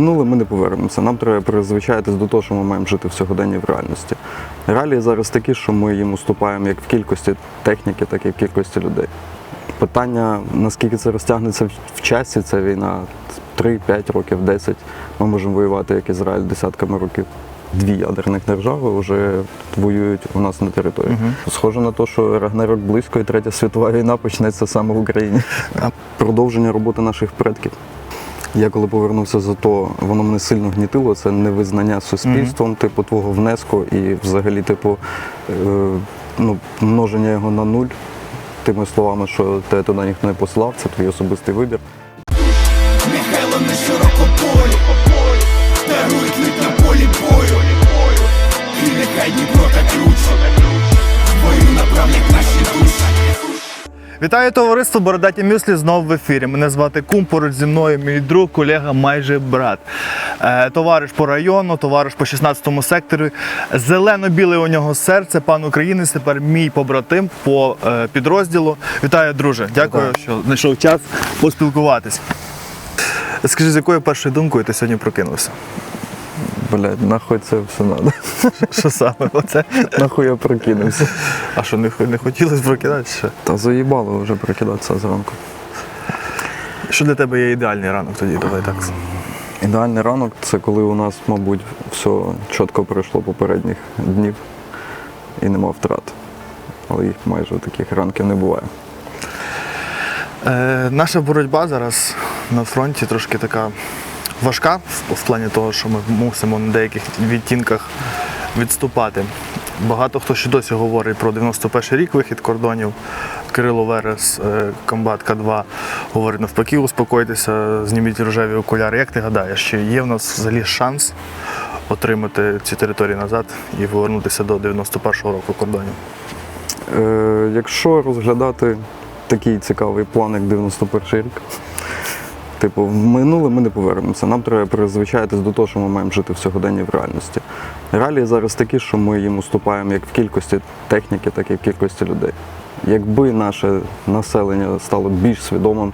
минуле ми не повернемося. Нам треба призвичаїтись до того, що ми маємо жити в сьогоденні в реальності. Реалії зараз такі, що ми їм уступаємо як в кількості техніки, так і в кількості людей. Питання, наскільки це розтягнеться в- часі, ця війна 3-5 років, 10. Ми можемо воювати як Ізраїль десятками років. Дві ядерних держави вже воюють у нас на території. Схоже на те, що Рагнарок близько і третя світова війна почнеться саме в Україні. Продовження роботи наших предків. Я коли повернувся за то, воно мене сильно гнітило. Це невизнання суспільством, типу твого внеску і взагалі, типу, е, ну, множення його на нуль. Тими словами, що тебе туди ніхто не послав, це твій особистий вибір. Вітаю товариство Бородаті Мюслі знову в ефірі. Мене звати Кум, поруч зі мною мій друг, колега, майже брат. Е, товариш по району, товариш по 16-му секторі. Зелено-біле у нього серце, пан українець, тепер мій побратим по е, підрозділу. Вітаю, друже. Дякую, що знайшов час поспілкуватись. Скажи, з якою першою думкою ти сьогодні прокинувся? Блядь, нахуй це все надо. Що саме? Оце? Нахуй я прокинувся. А що, не, не хотілося прокидатися? Та заїбало вже прокидатися зранку. Що для тебе є ідеальний ранок тоді? Давай так. Ідеальний ранок це коли у нас, мабуть, все чітко пройшло попередніх днів і нема втрат. Але їх майже таких ранків не буває. Е, наша боротьба зараз на фронті трошки така важка в, плані того, що ми мусимо на деяких відтінках відступати. Багато хто ще досі говорить про 91 рік вихід кордонів. Кирило Верес, е, комбат К2, говорить навпаки, успокойтеся, зніміть рожеві окуляри. Як ти гадаєш, чи є в нас взагалі шанс отримати ці території назад і повернутися до 91-го року кордонів? Е, якщо розглядати такий цікавий план, як 91 рік, типу, в минуле ми не повернемося. Нам треба призвичаїтись до того, що ми маємо жити в сьогоденні в реальності. Реалії зараз такі, що ми їм уступаємо як в кількості техніки, так і в кількості людей. Якби наше населення стало більш свідомим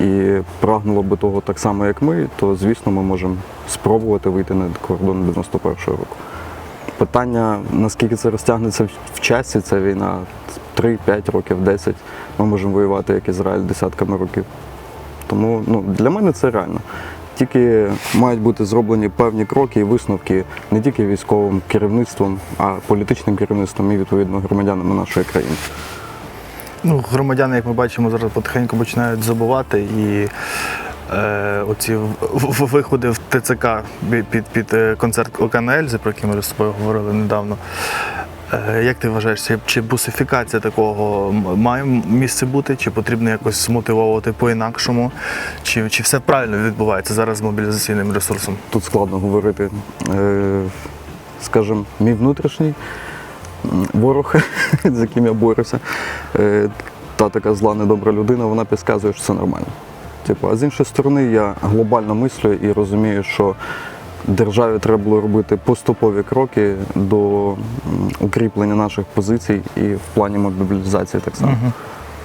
і прагнуло би того так само, як ми, то звісно ми можемо спробувати вийти на кордон 91-го року. Питання, наскільки це розтягнеться в- часі, ця війна 3-5 років, 10. Ми можемо воювати як Ізраїль десятками років. Тому ну, для мене це реально. Тільки мають бути зроблені певні кроки і висновки не тільки військовим керівництвом, а політичним керівництвом і відповідно громадянами нашої країни. Ну, громадяни, як ми бачимо, зараз потихеньку починають забувати і е, оці виходи в ТЦК під, під, під е, концерт ОКНЛ, про який ми з тобою говорили недавно. Е, як ти вважаєш, чи, бусифікація такого має місце бути, чи потрібно якось змотивовувати по-інакшому, чи, чи все правильно відбувається зараз з мобілізаційним ресурсом? Тут складно говорити. Е, скажімо, мій внутрішній ворог, з яким я борюся, е, та така зла, недобра людина, вона підказує, що це нормально. Типу, а з іншої сторони, я глобально мислю і розумію, що державі треба було робити поступові кроки до укріплення наших позицій і в плані мобілізації так само.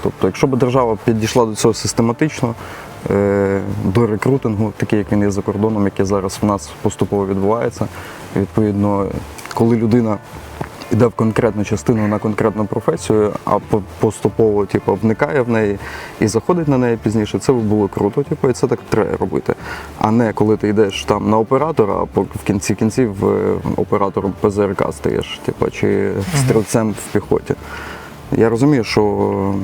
Тобто, якщо б держава підійшла до цього систематично, е, до рекрутингу, такий, як він є за кордоном, який зараз в нас поступово відбувається, відповідно, коли людина йде в конкретну частину на конкретну професію, а поступово типу, вникає в неї і заходить на неї пізніше, це би було круто, типу, і це так треба робити. А не коли ти йдеш там на оператора, а в кінці кінців е, оператором ПЗРК стаєш, типу, чи стрільцем в піхоті. Я розумію, що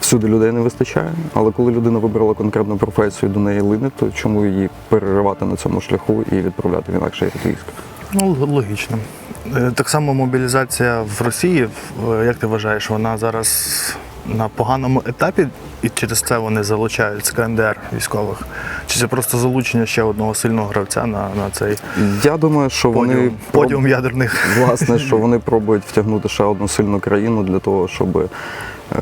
всюди людей не вистачає, але коли людина вибрала конкретну професію до неї лине, то чому її переривати на цьому шляху і відправляти в інакший військ? Ну, логічно. Е, Так само мобілізація в Росії, як ти вважаєш, вона зараз на поганому етапі і через це вони залучають з КНДР військових? Чи це просто залучення ще одного сильного гравця на, на цей Я думаю, що вони подіум, проб- ядерних? власне, що вони пробують втягнути ще одну сильну країну для того, щоб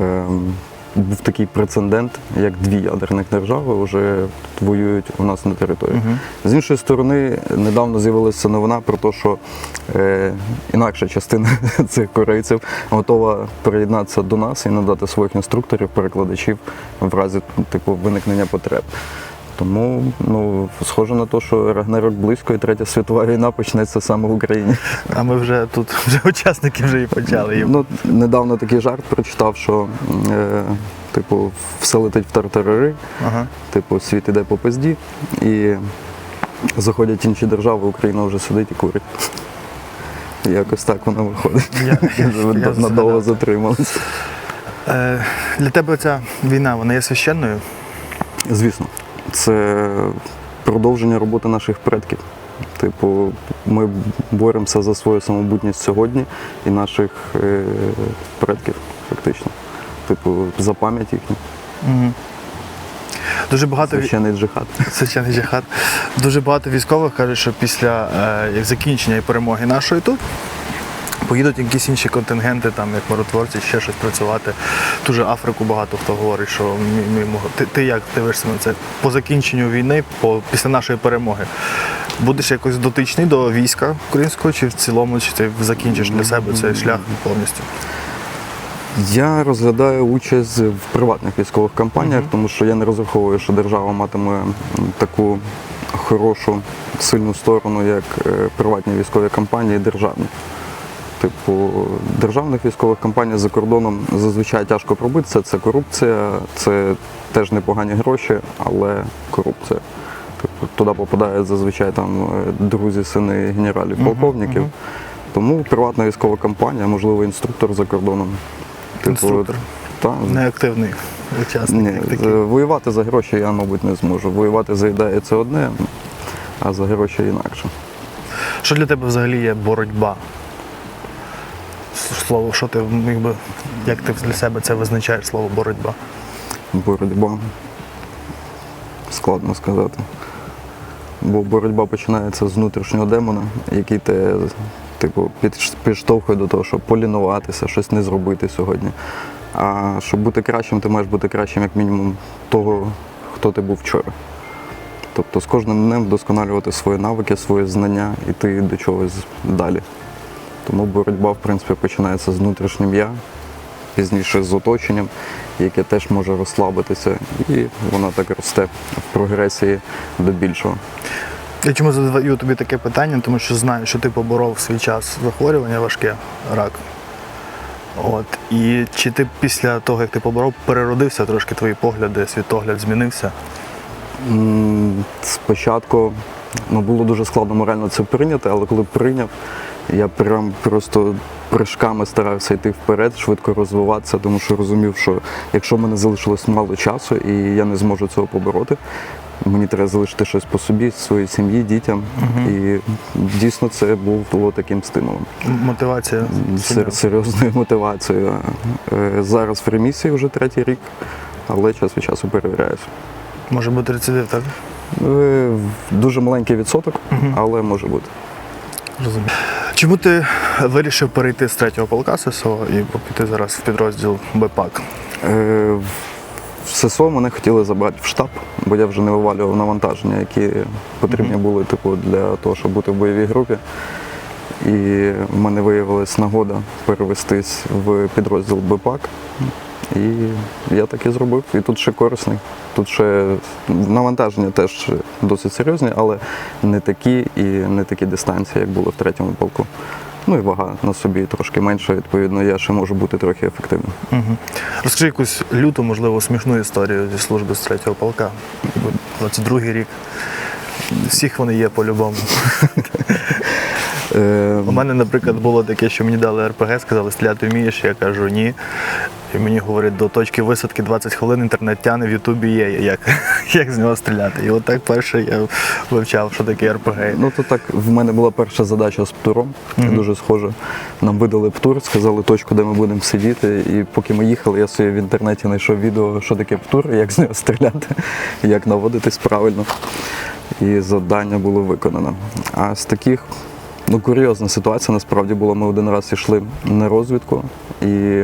ем, був такий прецедент, як дві ядерних держави вже воюють у нас на території. З іншої сторони, недавно з'явилася новина про те, що е, інакша частина цих корейців готова приєднатися до нас і надати своїх інструкторів, перекладачів в разі типу виникнення потреб. Тому ну, схоже на те, що Рагнарок близько і третя світова війна почнеться саме в Україні. А ми вже тут вже учасники вже і почали. Ну, недавно такий жарт прочитав, що е, типу, все летить в тартарари, Ага. типу, світ іде по пизді, і заходять інші держави, Україна вже сидить і курить. Якось так воно виходить. Я- я Надовго згадав. затрималися. Е, для тебе ця війна вона є священною? Звісно, це продовження роботи наших предків. Типу, ми боремося за свою самобутність сьогодні і наших е, предків, фактично. Типу, за пам'ять їхню. Угу. Дуже багато Священний джихад. Священний джихад. Дуже багато військових кажуть, що після е, як закінчення і перемоги нашої тут поїдуть якісь інші контингенти, там як миротворці, ще щось працювати. Дуже Африку багато хто говорить, що ми, ми ти, ти як дивишся на це по закінченню війни, по після нашої перемоги. Будеш якось дотичний до війська українського, чи в цілому, чи ти закінчиш для себе цей шлях повністю? Я розглядаю участь в приватних військових кампаніях, тому що я не розраховую, що держава матиме таку хорошу, сильну сторону, як е, приватні військові кампанії державні. Типу, державних військових кампаній за кордоном зазвичай тяжко пробитися. Це корупція, це теж непогані гроші, але корупція. Типу, туди попадають зазвичай там е, друзі, сини генералів, полковників. Тому приватна військова кампанія, можливо, інструктор за кордоном. Типу, Інструктор. Та, Неактивний учасник. ні, е, воювати за гроші я, мабуть, не зможу. Воювати за ідеї це одне, а за гроші інакше. Що для тебе взагалі є боротьба? Слово, що ти міг би, як ти для себе це визначаєш слово боротьба? Боротьба. Складно сказати. Бо боротьба починається з внутрішнього демона, який те, типу, підштовхує до того, щоб полінуватися, щось не зробити сьогодні. А щоб бути кращим, ти маєш бути кращим, як мінімум, того, хто ти був вчора. Тобто з кожним днем вдосконалювати свої навики, свої знання, іти до чогось далі. Тому боротьба, в принципі, починається з внутрішнім я, пізніше з оточенням, яке теж може розслабитися, і воно так росте в прогресії до більшого. Я чому задаю тобі таке питання, тому що знаю, що ти поборов свій час захворювання важке, рак. От. І чи ти після того, як ти поборов, переродився трошки твої погляди, світогляд змінився? Спочатку ну, було дуже складно морально це прийняти, але коли прийняв, я прям просто прыжками старався йти вперед, швидко розвиватися, тому що розумів, що якщо в мене залишилось мало часу і я не зможу цього побороти, мені треба залишити щось по собі, своїй сім'ї, дітям. І дійсно це було таким стимулом. Мотивація. Сер- серйозною мотивацією. Е, Зараз в ремісії вже третій рік, але час від часу перевіряюся. Може бути рецидив, так? Е, Дуже маленький відсоток, але може бути. Розумію. Чому ти вирішив перейти з третього полка ССО і піти зараз в підрозділ БПАК? Е, В ССО мене хотіли забрати в штаб, бо я вже не вивалював навантаження, які потрібні були типу, для того, щоб бути в бойовій групі. І в мене виявилась нагода перевестись в підрозділ БПАК. І я так і зробив. І тут ще корисний. Тут ще навантаження теж досить серйозні, але не такі і не такі дистанції, як було в третьому полку. Ну і вага на собі трошки менша, відповідно, я ще можу бути трохи ефективним. Угу. Розкажи якусь люту, можливо, смішну історію зі служби з третього полка. 22-й рік. Всіх вони є по-любому. Е, У мене, наприклад, було таке, що мені дали РПГ, сказали, стріляти вмієш, я кажу ні. І мені говорять, до точки висадки 20 хвилин інтернет тяне, в Ютубі є, як, як з нього стріляти. І от так перше я вивчав, що таке РПГ. Ну то так, в мене була перша задача з птуром, дуже схоже. Нам видали птур, сказали точку, де ми будемо сидіти. І поки ми їхали, я собі в інтернеті знайшов відео, що таке птур, як з нього стріляти, як наводитись правильно. І завдання було виконано. А з таких, ну, курйозна ситуація насправді була. Ми один раз йшли на розвідку і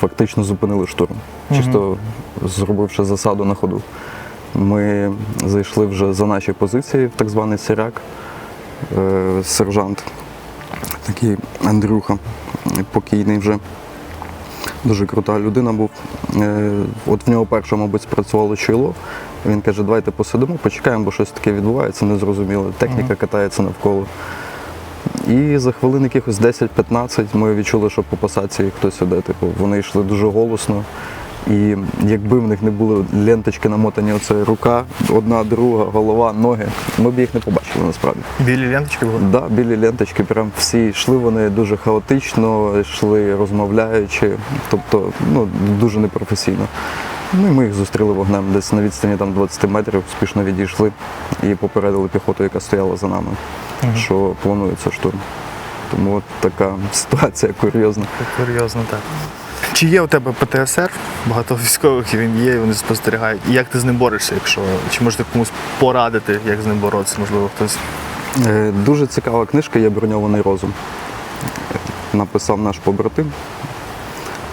фактично зупинили штурм, чисто зробивши засаду на ходу. Ми зайшли вже за наші позиції в так званий сіряк. Е, Сержант, такий Андрюха, покійний вже. Дуже крута людина був. Е, От в нього перше, мабуть, спрацювало чайло. Він каже, давайте посидимо, почекаємо, бо щось таке відбувається, незрозуміло. Техніка катається навколо. І за хвилин якихось 10-15 ми відчули, що по посадці хтось іде. Типу, вони йшли дуже голосно. І якби в них не були ленточки намотані, оце рука, одна, друга, голова, ноги, ми б їх не побачили насправді. Білі ленточки були? Да, білі ленточки, прям всі йшли вони дуже хаотично, йшли розмовляючи, тобто ну, дуже непрофесійно. Ну і ми їх зустріли вогнем десь на відстані там 20 метрів, успішно відійшли і попередили піхоту, яка стояла за нами, що планується штурм. Тому от така ситуація курйозна. Курйозно, так. Чи є у тебе ПТСР? Багато військових він є, і вони спостерігають. І як ти з ним борешся, якщо чи можете комусь порадити, як з ним боротися, можливо, хтось. Е, Дуже цікава книжка є броньований розум. Е, Написав наш побратим.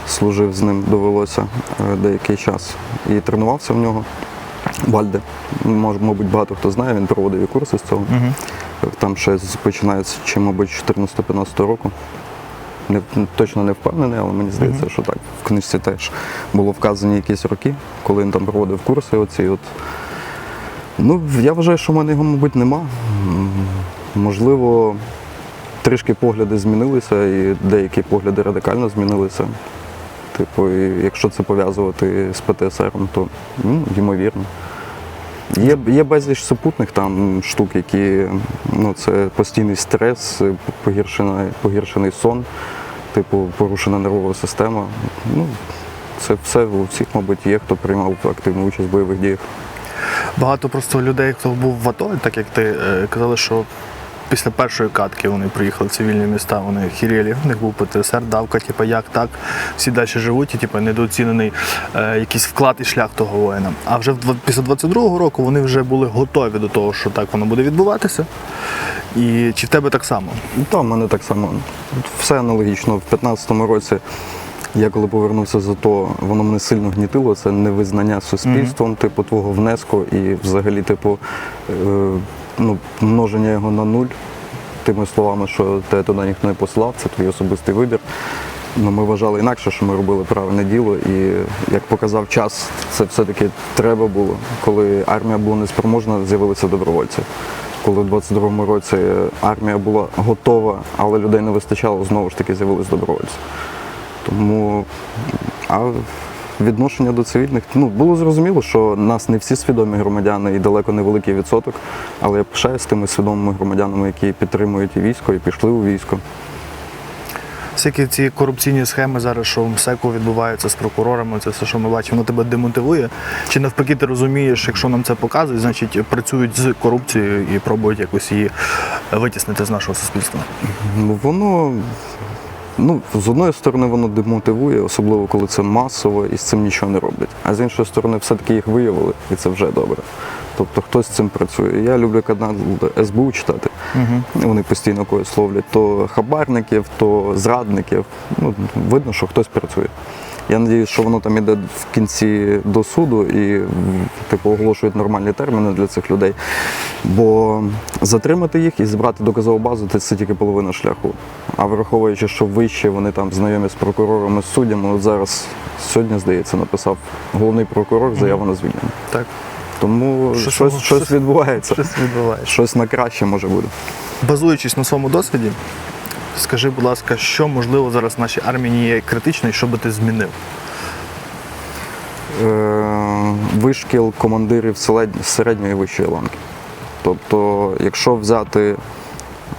Служив з ним, довелося е, деякий час. І тренувався в нього. Вальде. Мабуть, багато хто знає, він проводив і курси з цього. Там ще починається, чи, мабуть, 14-15 року. Не, точно не впевнений, але мені здається, що так. В книжці теж було вказані якісь роки, коли він там проводив курси. Оці от. Ну, я вважаю, що в мене його, мабуть, нема. Можливо, трішки погляди змінилися, і деякі погляди радикально змінилися. Типу, і якщо це пов'язувати з ПТСР, то ну, ймовірно. Є, є безліч супутних там штук, які ну, це постійний стрес, погіршений, погіршений сон, типу порушена нервова система. Ну, це все у всіх, мабуть, є, хто приймав активну участь в бойових діях. Багато просто людей, хто був в АТО, так як ти е, казали, що після першої катки вони приїхали в цивільні міста, вони хірєлі, у них був ПТСР, давка, типу, як так, всі далі живуть, і типу, недооцінений е, якийсь вклад і шлях того воїна. А вже в після 22-го року вони вже були готові до того, що так воно буде відбуватися. І чи в тебе так само? Та, в мене так само. Все аналогічно. В 15-му році я коли повернувся з АТО, воно мене сильно гнітило. Це невизнання суспільством, типу, твого внеску і взагалі, типу, е, ну, множення його на нуль. Тими словами, що тебе туди ніхто не послав, це твій особистий вибір. Ну, ми вважали інакше, що ми робили правильне діло, і як показав час, це все-таки треба було. Коли армія була неспроможна, з'явилися добровольці. Коли в 22-му році армія була готова, але людей не вистачало, знову ж таки з'явилися добровольці. Тому а відношення до цивільних, ну було зрозуміло, що нас не всі свідомі громадяни і далеко не великий відсоток, але я пишаюсь тими свідомими громадянами, які підтримують і військо, і пішли у військо. Всякі ці корупційні схеми зараз, що в МСЕКу відбуваються з прокурорами, це все, що ми бачимо, воно тебе демотивує. Чи навпаки ти розумієш, якщо нам це показують, значить працюють з корупцією і пробують якось її витіснити з нашого суспільства? Ну, Воно, ну, з одної сторони, воно демотивує, особливо коли це масово і з цим нічого не роблять. А з іншої сторони, все-таки їх виявили, і це вже добре. Тобто хтось з цим працює. Я люблю канал СБУ читати. Вони постійно когось ловлять то хабарників, то зрадників. Ну, видно, що хтось працює. Я сподіваюся, що воно там іде в кінці до суду і типу оголошують нормальні терміни для цих людей. Бо затримати їх і зібрати доказову базу це тільки половина шляху. А враховуючи, що вище вони там знайомі з прокурорами, з суддями, от зараз сьогодні, здається, написав головний прокурор заяву на звільнення. Так, Тому Щось щось, щось, щось- відбувається. щось відбувається. Щось на краще може бути. Базуючись на своєму досвіді, скажи, будь ласка, що можливо зараз в нашій армії є критично і що би ти змінив? Е, вишкіл командирів середньої і вищої ланки. Тобто, якщо взяти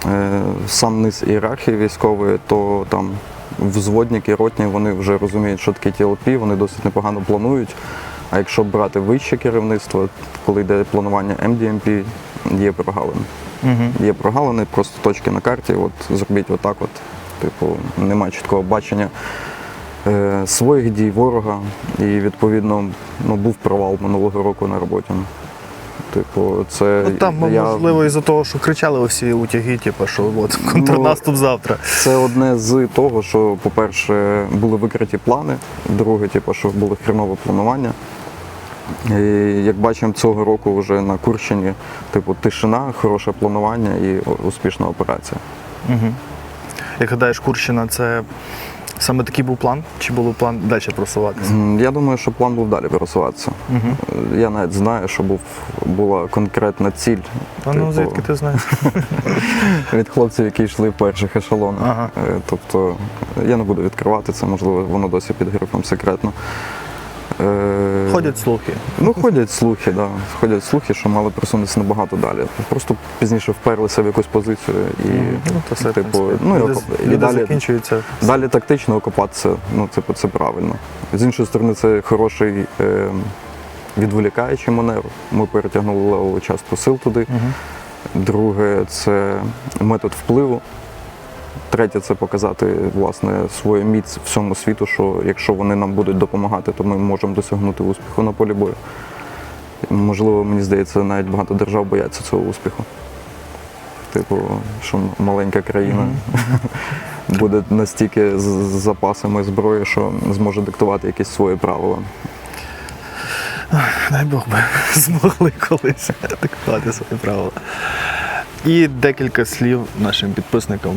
е, сам низ ієрархії військової, то там взводники, ротні, вони вже розуміють, що таке ТЛП, вони досить непогано планують. А якщо брати вище керівництво, коли йде планування МДМП, є прогалини. Є прогалини, просто точки на карті, от зробіть отак, от. Типу, немає чіткого бачення е, своїх дій ворога. І відповідно ну, був провал минулого року на роботі. Типу, це Ну, там, я- можливо, із-за того, що кричали усі утяги, типу, що от контрнаступ завтра. Це одне з того, що, по-перше, були викриті плани, друге, типу, що було хренове планування. І як бачимо, цього року вже на Курщині, типу, тишина, хороше планування і успішна операція. Як гадаєш, Курщина це Саме такий був план? Чи було план далі просуватися? Я думаю, що план був далі просуватися. Е, Я навіть знаю, що був, була конкретна ціль А ну типу, звідки ти знаєш? від хлопців, які йшли в перших ешелонах. Ага. Е, Тобто я не буду відкривати це, можливо, воно досі під грифом секретно. Е, Ходять слухи. Ну, ходять слухи, да. Ходять слухи, що мали просунутися набагато далі. Просто пізніше вперлися в якусь позицію і, Ну, то все, типу, ну, люди, і люди далі, закінчуються. далі тактично окопатися, ну, типу, це правильно. З іншої сторони, це хороший е, відволікаючий маневр. Ми перетягнули левову частку сил туди. Друге, це метод впливу. Третє це показати власне свою міць всьому світу, що якщо вони нам будуть допомагати, то ми можемо досягнути успіху на полі бою. Можливо, мені здається, навіть багато держав бояться цього успіху. Типу, що маленька країна буде настільки з запасами зброї, що зможе диктувати якісь свої правила. Дай Бог би змогли колись диктувати свої правила. І декілька слів нашим підписникам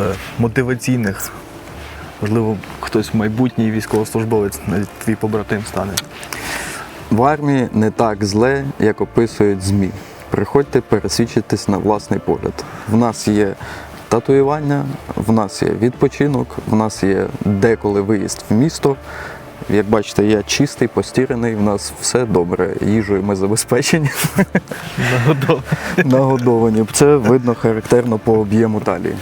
е, мотиваційних. Можливо, хтось майбутній військовослужбовець, навіть твій побратим стане. В армії не так зле, як описують ЗМІ. Приходьте пересвідчитись на власний погляд. В нас є татуювання, в нас є відпочинок, в нас є деколи виїзд в місто. Як бачите, я чистий, постірений, в нас все добре. Їжею ми забезпечені, нагодовані. Це видно характерно по об'єму талії.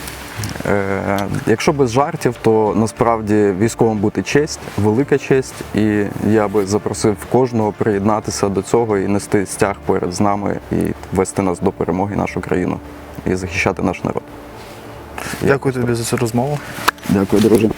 Е, якщо без жартів, то насправді військовим бути честь, велика честь, і я би запросив кожного приєднатися до цього і нести стяг перед з нами і вести нас до перемоги нашу країну і захищати наш народ. Дякую тобі за цю розмову. Дякую, друже.